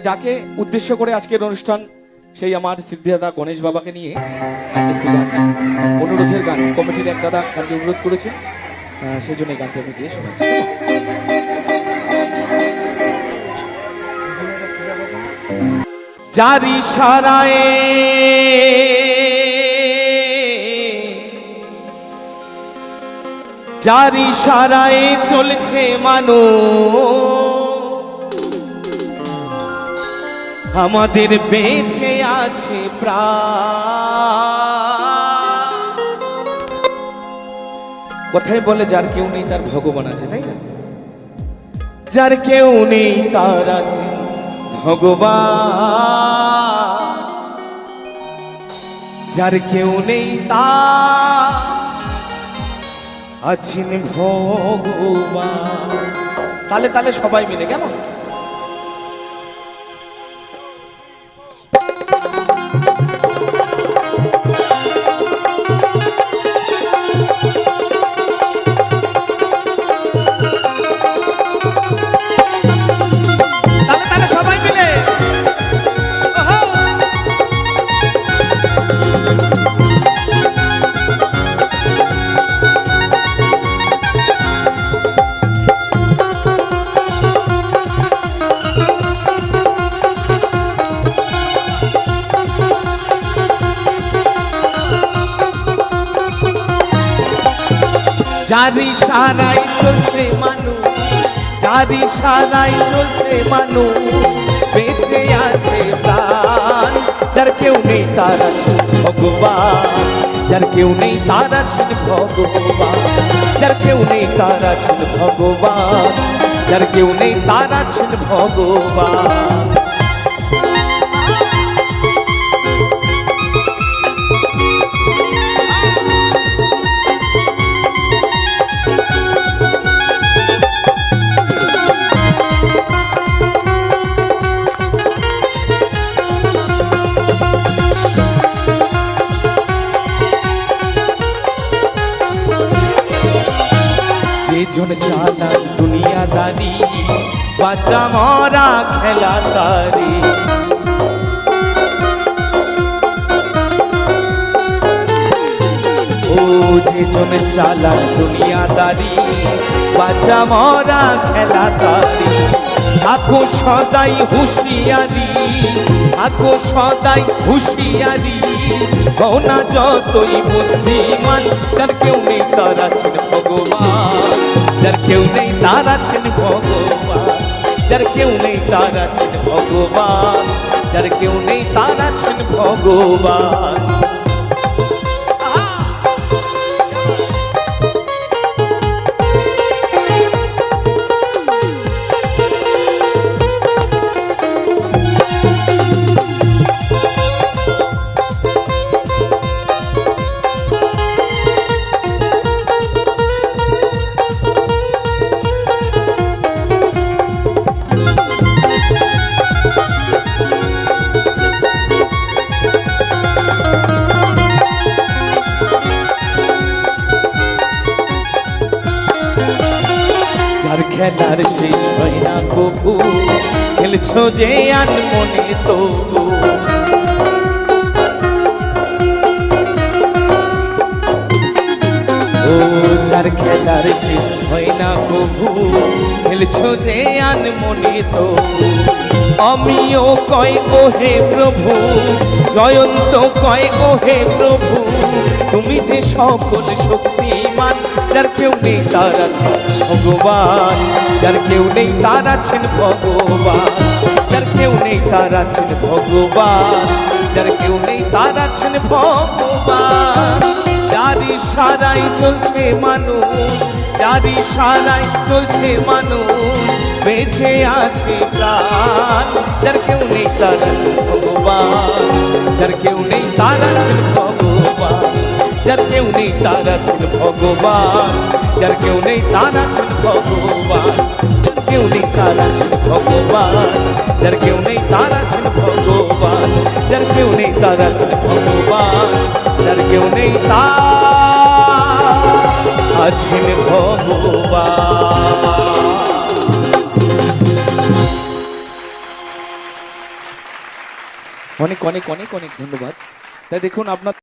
যাকে উদ্দেশ্য করে আজকের অনুষ্ঠান সেই আমার সিদ্ধিদাদা গণেশ বাবাকে নিয়ে একটি গান অনুরোধের গান। কমিটির এক দাদা গানটি অনুরোধ করেছেন। আহ, সেই জন্য এই গানটি আমি গিয়ে শোনাচ্ছি জারি সারায়ে জারি সারায়ে চলছে মানো আমাদের বেঁচে আছে কথাই বলে যার কেউ নেই, তার ভগবান আছে, তাই না? যার কেউ নেই, তার আছে ভগবান। যার কেউ নেই, তার আছেন ভগবান। তালে তালে সবাই মিলে, কেমন? যারি সারাই চলছে মানুষ যারি সারাই চলছে মানুষ, বেঁচে আছে প্রাণ। যার কেউ নেই তার আছে ভগবান, যার কেউ নেই তার আছেন ভগবান। যার কেউ নেই তার আছেন ভগবান, যার কেউ নেই তার আছেন ভগবান। যে জন দুনিয়াদারি বাচ্চা মরা, খেলা তারি। ও যে জন চালান দুনিয়াদারি বাচ্চা মরা, খেলা তারি। থাকো সদাই হুঁশিয়ারি, থাকো সদাই হুঁশিয়ারি। গৌনা যতই বুদ্ধিমান, যার কেউ নেই তার আছেন ভগবান। যার কেউ নেই তার আছেন ভগবান। যার কেউ নেই তার আছেন ভগবান। যার কেউ নেই তার আছেন ভগবান। খেলার শেষ হয় না কবু। খেলছো যে আন মনে তবু। ও যার খেলার শেষ হয় না কবু। খেলছো যে আন মনে তবু। অমিও কয় প্রভু, জয়ন্ত কয় হে প্রভু। যে সকল শক্তিমান। যার কেউ নেই, তার আছে ভগবান। যার কেউ নেই, তার আছেন ভগবান। যার কেউ নেই, তার আছেন ভগবান। যার কেউ নেই, তার আছেন ভগবান। যারি সারাই চলছে মানুষ যারি সারাই চলছে মানুষ, বেঁচে আছে প্রাণ। যার কেউ নেই, তার আছেন ভগবান। যার কেউ নেই, তার আছেন ভগবান। যার কেউ নেই তার আছেন ভগবান। যার কেউ নেই তার আছেন ভগবান। কেউ নেই তার আছেন ভগবান। যার কেউ নেই তার আছেন ভগবান। যার কেউ নেই তার আছেন ভগবান। যার কেউ নেই তার আছেন ভগবান। অনেক অনেক অনেক অনেক ধন্যবাদ। তাই দেখুন আপনার